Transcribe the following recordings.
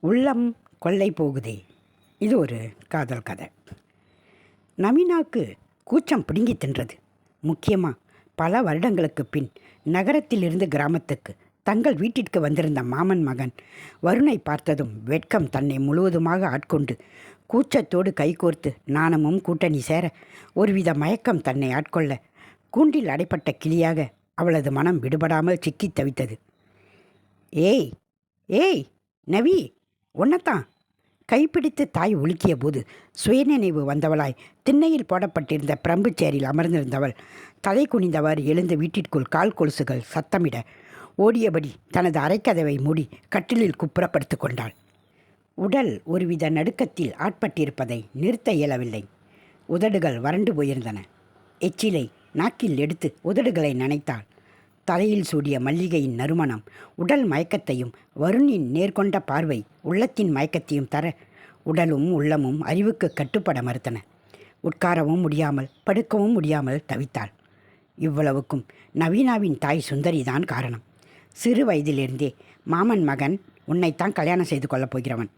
உள்ளம் கொள்ளை போகுதே. இது ஒரு காதல் கதை. நவீனாவுக்கு கூச்சம் பிடுங்கி தின்றது. முக்கியமாக பல வருடங்களுக்கு பின் நகரத்திலிருந்து கிராமத்துக்கு தங்கள் வீட்டிற்கு வந்திருந்த மாமன் மகன் வருணை பார்த்ததும் வெட்கம் தன்னை முழுவதுமாக ஆட்கொண்டு கூச்சத்தோடு கைகோர்த்து நாணமும் கூட்டணி சேர ஒருவித மயக்கம் தன்னை ஆட்கொள்ள கூண்டில் அடைப்பட்ட கிளியாக அவளது மனம் விடுபடாமல் சிக்கித் தவித்தது. ஏய் ஏய் நவி உன்னைத்தான். கைப்பிடித்து தாய் உலுக்கிய போது சுயநினைவு வந்தவளாய் திண்ணையில் போடப்பட்டிருந்த பிரம்பு சேரில் அமர்ந்திருந்தவள் தலை குனிந்தவாறு எழுந்து வீட்டிற்குள் கால் கொலுசுகள் சத்தமிட ஓடியபடி தனது அரைக்கதவை மூடி கட்டிலில் குப்புறப்படுத்து கொண்டாள். உடல் ஒருவித நடுக்கத்தில் ஆட்பட்டிருப்பதை நிறுத்த இயலவில்லை. உதடுகள் வறண்டு போயிருந்தன. எச்சிலை நாக்கில் எடுத்து உதடுகளை நனைத்தாள். தலையில் சூடிய மல்லிகையின் நறுமணம் உடல் மயக்கத்தையும் வருணின் நேர்கொண்ட பார்வை உள்ளத்தின் மயக்கத்தையும் தர உடலும் உள்ளமும் அறிவுக்கு கட்டுப்பட மறுத்தன. உட்காரவும் முடியாமல் படுக்கவும் முடியாமல் தவித்தாள். இவ்வளவுக்கும் நவீனாவின் தாய் சுந்தரிதான் காரணம். சிறு வயதிலிருந்தே மாமன் மகன் உன்னைத்தான் கல்யாணம் செய்து கொள்ளப் போகிறவன்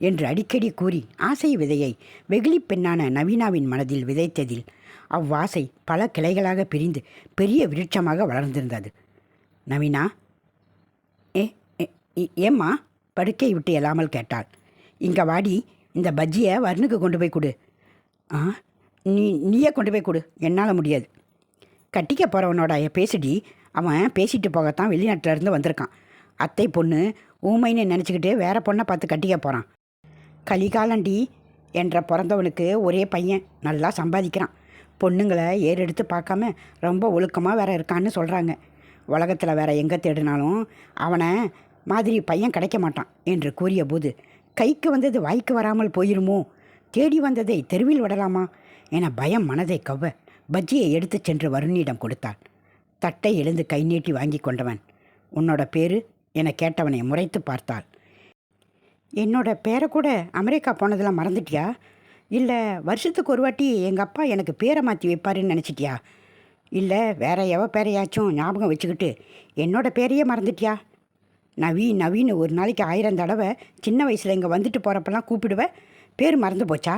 என்று அடிக்கடி கூறி ஆசை விதையை வெகுளி பெண்ணான நவீனாவின் மனதில் விதைத்ததில் அவ்வாசை பல கிளைகளாக பிரிந்து பெரிய விருட்சமாக வளர்ந்திருந்தது. நவீனா? ஏ ஏ- ஏம்மா? படுக்கை விட்டு எழாமல் கேட்டாள். இங்கே வாடி இந்த பஜ்ஜியை வர்ணுக்கு கொண்டு போய் கொடு. ஆ நீ நீயே கொண்டு போய் கொடு. என்னால் முடியாது. கட்டிக்க போகிறவனோட பேசிடி. அவன் பேசிட்டு போகத்தான் வெளிநாட்டிலேருந்து வந்திருக்கான். அத்தை பொண்ணு ஊமைன்னு நினச்சிக்கிட்டு வேற பொண்ணை பார்த்து கட்டிக்க போகிறான் கலிகாலண்டி என்ற பிறந்தவனுக்கு ஒரே பையன் நல்லா சம்பாதிக்கிறான். பொண்ணுங்களை ஏறெடுத்து பார்க்காம ரொம்ப ஒழுக்கமாக வேற இருக்கான்னு சொல்கிறாங்க உலகத்தில் வேற எங்கே தேடினாலும் அவனை மாதிரி பையன் கிடைக்க மாட்டான் என்று கூறியபோது கைக்கு வந்தது வாய்க்கு வராமல் போயிருமோ? தேடி வந்ததை தெருவில் விடலாமா? என பயம் மனதை கவ்வ பஜ்ஜியை எடுத்துச் சென்று வருணிடம் கொடுத்தாள். தட்டை எழுந்து கை நீட்டி வாங்கி கொண்டவன். உன்னோட பேரு? என கேட்டவனை முறைத்து பார்த்தாள். என்னோட பேரை கூட அமெரிக்கா போனதெல்லாம் மறந்துட்டியா? இல்லை வருஷத்துக்கு ஒரு வாட்டி எங்கள் அப்பா எனக்கு பேரை மாற்றி வைப்பாருன்னு நினச்சிட்டியா? இல்லை வேற எவ பேரையாச்சும் ஞாபகம் வச்சுக்கிட்டு என்னோடய பேரையே மறந்துட்டியா? நவி நவீன் ஒரு நாளைக்கு ஆயிரம் தடவை சின்ன வயசில் இங்கே வந்துட்டு போகிறப்பெல்லாம் கூப்பிடுவேன் பேர் மறந்து போச்சா?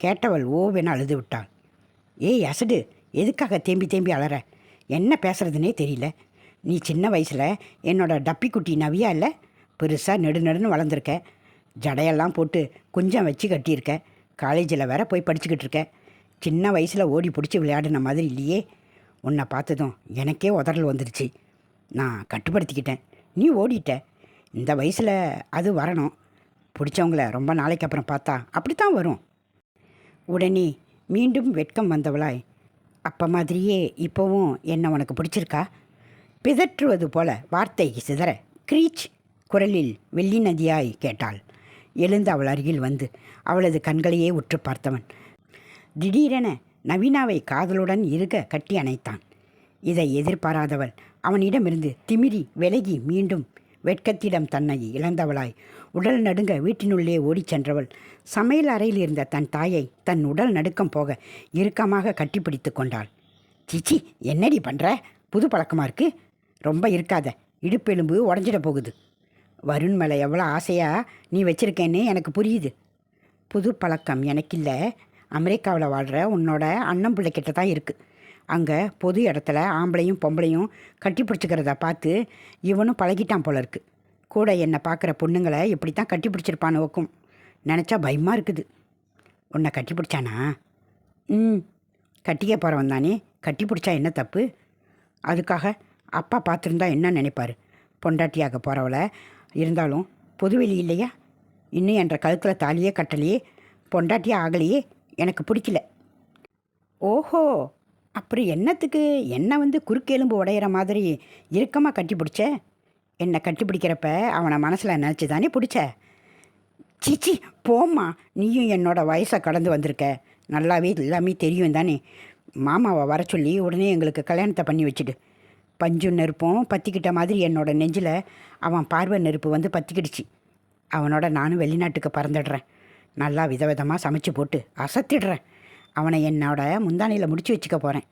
கேட்டவள் ஓவென அழுது விட்டாள் ஏய் அசடு எதுக்காக தேம்பி தேம்பி அலற? என்ன பேசுகிறதுனே தெரியல. நீ சின்ன வயசில் என்னோட டப்பி குட்டி நவியா இல்லை? பெருசாக நெடுநெடுன்னு வளர்ந்துருக்க. ஜடையெல்லாம் போட்டு கொஞ்சம் வச்சு கட்டியிருக்க. காலேஜில் வேற போய் படிச்சுக்கிட்டு இருக்கேன். சின்ன வயசில் ஓடி பிடிச்சி விளையாடின மாதிரி இல்லையே. உன்னை பார்த்ததும் எனக்கே உதறல் வந்துருச்சு. நான் கட்டுப்படுத்திக்கிட்டேன். நீ ஓடிட்ட. இந்த வயசில் அது வரணும். பிடிச்சவங்கள ரொம்ப நாளைக்கு அப்புறம் பார்த்தா அப்படித்தான் வரும். உடனே மீண்டும் வெட்கம் வந்தவளாய் அப்போ மாதிரியே இப்போவும் என்ன உனக்கு பிடிச்சிருக்கா? பிதற்றுவது போல வார்த்தை சிதற. கிரீச் குரலில் வெள்ளி நதியாய் கேட்டாள். எழுந்து அவள் அருகில் வந்து அவளது கண்களையே உற்று பார்த்தவன். திடீரென நவீனாவை காதலுடன் இருக கட்டி அணைத்தான். இதை எதிர்பாராதவள் அவனிடமிருந்து திமிரி விலகி மீண்டும் வெட்கத்திடம் தன்னை இழந்தவளாய் உடல் நடுங்க வீட்டினுள்ளே ஓடிச் சென்றவள் சமையல் அறையில் இருந்த தன் தாயை தன் உடல் நடுக்கம் போக இறுக்கமாக கட்டிப்பிடித்து கொண்டாள். சிச்சி என்னடி பண்ணுற புது பழக்கமாக இருக்கு? ரொம்ப இருக்காத. இடுப்பெலும்பு உடஞ்சிட போகுது. வருண் மேலே எவ்வளோ ஆசையாக நீ வச்சிருக்கேன்னு எனக்கு புரியுது. புது பழக்கம் எனக்கில்ல. அமெரிக்காவில் வாழ்கிற உன்னோட அண்ணன் பிள்ளைக்கிட்ட தான் இருக்குது அங்கே பொது இடத்துல ஆம்பளையும் பொம்பளையும் கட்டி பிடிச்சிக்கிறத பார்த்து இவனும் பழகிட்டான் போல இருக்கு. கூட என்னை பார்க்குற பொண்ணுங்களை இப்படி தான் கட்டி பிடிச்சிருப்பான் வைக்கும் நினச்சா பயமாக இருக்குது. உன்னை கட்டி பிடிச்சானா? ம். கட்டிக்க போகிறவன் தானே. கட்டி பிடிச்சா என்ன தப்பு? அதுக்காக அப்பா பார்த்துருந்தா என்ன நினைப்பார்? பொண்டாட்டியாக போகிறவளை இருந்தாலும் பொதுவெளி இல்லையா? இன்னும் என்ற கழுத்தில் தாலியே கட்டலையே பொண்டாட்டியே ஆகலையே எனக்கு பிடிக்கல. ஓஹோ! அப்புறம் என்னத்துக்கு? என்னை வந்து குறுக்கெலும்பு உடையிற மாதிரி இறுக்கமாக கட்டி பிடிச்ச? என்னை கட்டி பிடிக்கிறப்ப அவனை மனசில் நினச்சி தானே பிடிச்ச சீச்சி போம்மா. நீயும் என்னோட வயசை கடந்து வந்திருக்க. நல்லாவே எல்லாமே தெரியும் தானே மாமாவை வர சொல்லி உடனே எங்களுக்கு கல்யாணத்தை பண்ணி வச்சுடு. பஞ்சு நெருப்பும் பற்றிக்கிட்ட மாதிரி என்னோட நெஞ்சில் அவன் பார்வை நெருப்பு வந்து பற்றிக்கிடுச்சு அவனோட நானும் வெளிநாட்டுக்கு பறந்துடுறேன். நல்லா விதவிதமாக சமைச்சு போட்டு அசத்திடுறேன். அவனை என்னோட முந்தானையில் முடிச்சு வச்சுக்க போகிறேன்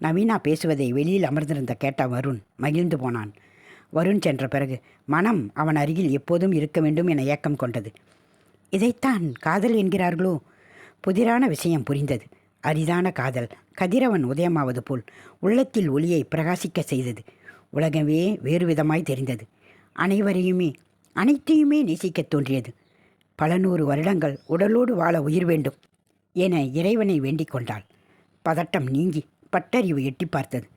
நவீனா பேசுவதை வெளியில் அமர்ந்திருந்த கேட்ட வருண் மகிழ்ந்து போனான். வருண் சென்ற பிறகு மனம் அவன் அருகில் எப்போதும் இருக்க வேண்டும் என ஏக்கம் கொண்டது. இதைத்தான் காதல் என்கிறார்களோ? புதிரான விஷயம் புரிந்தது. அரிதான காதல். கதிரவன் உதயமாவது போல் உள்ளத்தில் ஒளியை பிரகாசிக்க செய்தது. உலகமே வேறு விதமாய் தெரிந்தது. அனைவரையுமே அனைத்தையுமே நேசிக்கத் தோன்றியது. பல நூறு வருடங்கள் உடலோடு வாழ உயிர் வேண்டும் என இறைவனை வேண்டிக் கொண்டாள். பதட்டம் நீங்கி பட்டறிவு எட்டி பார்த்தது.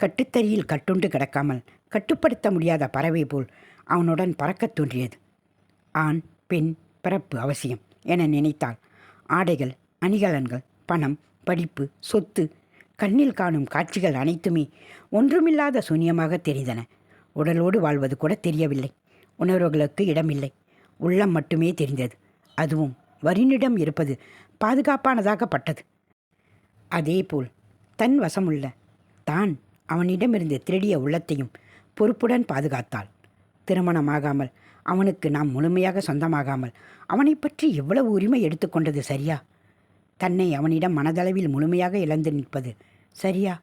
கட்டுத்தறியில் கட்டுண்டு கிடக்காமல் கட்டுப்படுத்த முடியாத பறவை போல் அவனுடன் பறக்கத் தோன்றியது. ஆண் பெண் பிறப்பு அவசியம் என நினைத்தாள். ஆடைகள் அணிகலன்கள் பணம் படிப்பு சொத்து கண்ணில் காணும் காட்சிகள் அனைத்துமே ஒன்றுமில்லாத சூன்யமாக தெரிந்தன. உடலோடு வாழ்வது கூட தெரியவில்லை. உணர்வுகளுக்கு இடமில்லை. உள்ளம் மட்டுமே தெரிந்தது. அதுவும் வரினிடம் இருப்பது பாதுகாப்பானதாகப்பட்டது அதேபோல் தன் வசமுள்ள தான் அவனிடமிருந்து திருடிய உள்ளத்தையும் பொறுப்புடன் பாதுகாத்தாள். திருமணமாகாமல் அவனுக்கு நாம் முழுமையாக சொந்தமாகாமல் அவனை பற்றி எவ்வளவு உரிமை எடுத்துக்கொண்டது சரியா? தன்னை அவனிடம் மனதளவில் முழுமையாக இழந்து நிற்பது. சரியா?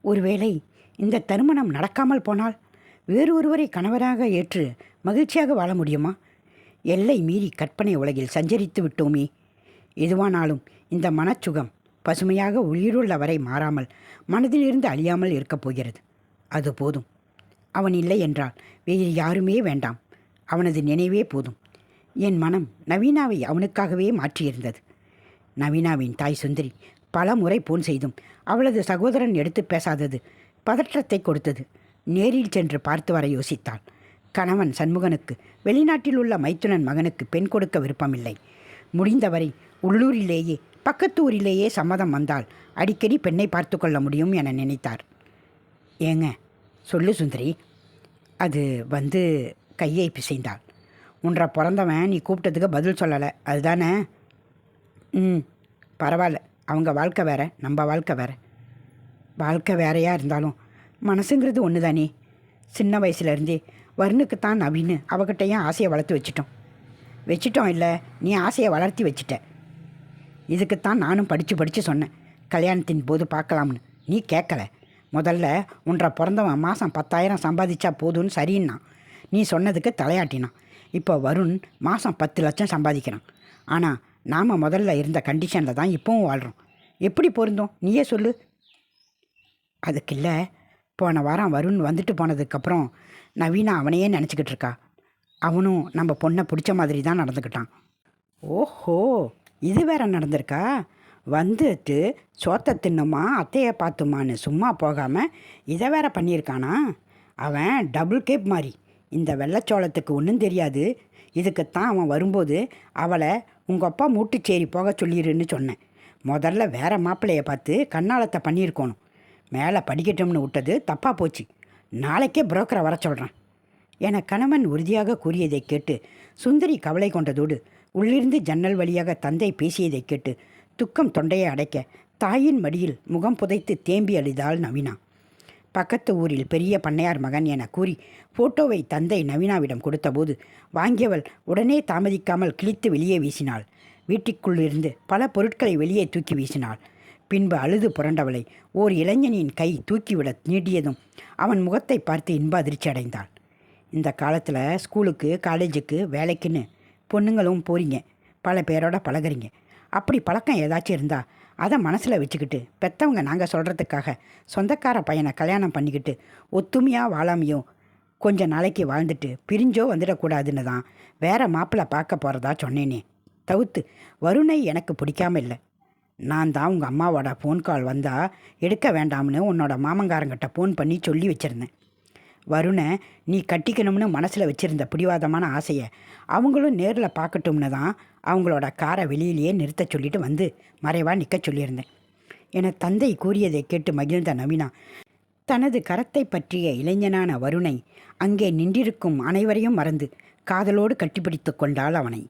ஒருவேளை இந்த திருமணம் நடக்காமல் போனால் வேறு ஒருவரை கணவராக ஏற்று மகிழ்ச்சியாக வாழ முடியுமா? எல்லை மீறி கற்பனை உலகில் சஞ்சரித்து விட்டோமே. எதுவானாலும் இந்த மனச்சுகம் பசுமையாக உயிருள்ள வரை மாறாமல் மனதிலிருந்து அழியாமல் இருக்கப் போகிறது. அது போதும். அவன் இல்லை என்றால் வேறு யாருமே வேண்டாம். அவனது நினைவே போதும். என் மனம் நவீனாவை அவனுக்காகவே மாற்றியிருந்தது. நவீனாவின் தாய் சுந்தரி பல முறை போன் செய்தும் அவளது சகோதரன் எடுத்து பேசாதது பதற்றத்தை கொடுத்தது. நேரில் சென்று பார்த்து வர யோசித்தாள். கணவன் சண்முகனுக்கு வெளிநாட்டில் உள்ள மைத்துனன் மகனுக்கு பெண் கொடுக்க விருப்பமில்லை. முடிந்தவரை உள்ளூரிலேயே பக்கத்து ஊரிலேயே சம்மதம் வந்தால் அடிக்கடி பெண்ணை பார்த்து கொள்ள முடியும் என நினைத்தார். ஏங்க சொல்லு சுந்தரி. அது வந்து கையை பிசைந்தாள். உன்றை பிறந்தவன் நீ கூப்பிட்டதுக்கு பதில் சொல்லலை. அதுதானே? ம் பரவாயில்ல. அவங்க வாழ்க்கை வேற நம்ம வாழ்க்கை வேற. வாழ்க்கை வேறையாக இருந்தாலும் மனசுங்கிறது ஒன்று தானே சின்ன வயசுலேருந்தே வருணுக்குத்தான் நவீன்னு அவகிட்டையும் ஆசையை வளர்த்து வச்சிட்டோம்? வச்சிட்டோம் இல்லை நீ ஆசையை வளர்த்தி வச்சிட்ட. இதுக்குத்தான் நானும் படித்து படித்து சொன்னேன். கல்யாணத்தின் போது பார்க்கலாம்னு. நீ கேட்கல. முதல்ல ஒன்றரை பிறந்தவன் மாதம் பத்தாயிரம் சம்பாதிச்சா போதும்னு சரின்னா நீ சொன்னதுக்கு தலையாட்டினான். இப்போ வருண் மாதம் பத்து லட்சம் சம்பாதிக்கிறான். ஆனால் நாம் முதல்ல இருந்த கண்டிஷனில் தான் இப்போவும் வாழ்கிறோம் எப்படி பொருந்தோம்? நீயே சொல்லு. அதுக்கு இல்லை. போன வாரம் வருண் வந்துட்டு போனதுக்கப்புறம் நவீனா அவனையே நினச்சிக்கிட்டு இருக்கா. அவனும் நம்ம பொண்ணை பிடிச்ச மாதிரி தான் நடந்துக்கிட்டான். ஓஹோ! இது வேற நடந்திருக்கா? வந்துட்டு சோத்தை தின்னுமா அத்தையை பார்த்துமான்னு சும்மா போகாமல் இதை வேற பண்ணியிருக்கானா? அவன் டபுள் கேப் மாதிரி இந்த வெள்ளச்சோளத்துக்கு ஒன்றும் தெரியாது. இதுக்குத்தான் அவன் வரும்போது அவளை உங்கள் அப்பா மூட்டுச்சேரி போக சொல்லிடுன்னு சொன்னேன். முதல்ல வேற மாப்பிள்ளையை பார்த்து கண்ணாலத்தை பண்ணியிருக்கணும். மேலே படிக்கட்டும்னு விட்டது தப்பாக போச்சு. நாளைக்கே புரோக்கரை வர சொல்கிறேன் என கணவன் உறுதியாக கூறியதை கேட்டு சுந்தரி கவலை கொண்டதோடு உள்ளிருந்து ஜன்னல் வழியாக தந்தை பேசியதை கேட்டு துக்கம் தொண்டையை அடைக்க தாயின் மடியில் முகம் புதைத்து தேம்பி அழிதாள் நவீனா. பக்கத்து ஊரில் பெரிய பண்ணையார் மகன் என கூறி போட்டோவை தந்தை நவீனாவிடம் கொடுத்தபோது வாங்கியவள் உடனே தாமதிக்காமல் கிழித்து வெளியே வீசினாள். வீட்டிற்குள்ளிருந்து பல பொருட்களை வெளியே தூக்கி வீசினாள். பின்பு அழுது புரண்டவளை ஓர் இளைஞனின் கை தூக்கிவிட நீட்டியதும் அவன் முகத்தை பார்த்து இன்ப அதிர்ச்சி அடைந்தாள். இந்த காலத்தில் ஸ்கூலுக்கு காலேஜுக்கு வேலைக்குன்னு பொண்ணுங்களும் போறீங்க. பல பேரோட பழகுறீங்க. அப்படி பழக்கம் ஏதாச்சும் இருந்தால் அதை மனசில் வச்சுக்கிட்டு பெற்றவங்க நாங்கள் சொல்கிறதுக்காக சொந்தக்கார பையனை கல்யாணம் பண்ணிக்கிட்டு ஒத்துமையாக வாழாமையும் கொஞ்ச நாளைக்கு வாழ்ந்துட்டு பிரிஞ்சோ வந்துடக்கூடாதுன்னு தான் வேற மாப்பிள்ளை பார்க்க போகிறதா சொன்னேனே. தவிர்த்து வருணை எனக்கு பிடிக்காம இல்லை. நான் தான் உங்கள் அம்மாவோட ஃபோன் கால் வந்தால் எடுக்க வேண்டாம்னு உன்னோட மாமங்காரங்கிட்ட ஃபோன் பண்ணி சொல்லி வச்சுருந்தேன். வருணை நீ கட்டிக்கணும்னு மனசில் வச்சுருந்த பிடிவாதமான ஆசையை அவங்களும் நேரில் பார்க்கட்டும்னு தான் அவங்களோட காரை வெளியிலேயே நிறுத்த சொல்லிட்டு வந்து மறைவாக நிற்க சொல்லியிருந்தேன். என தந்தை கூறியதை கேட்டு மகிழ்ந்த நவீனா தனது கரத்தை பற்றிய இளைஞனான வருணை அங்கே நின்றிருக்கும் அனைவரையும் மறந்து காதலோடு கட்டிப்பிடித்து கொண்டாள் அவனை.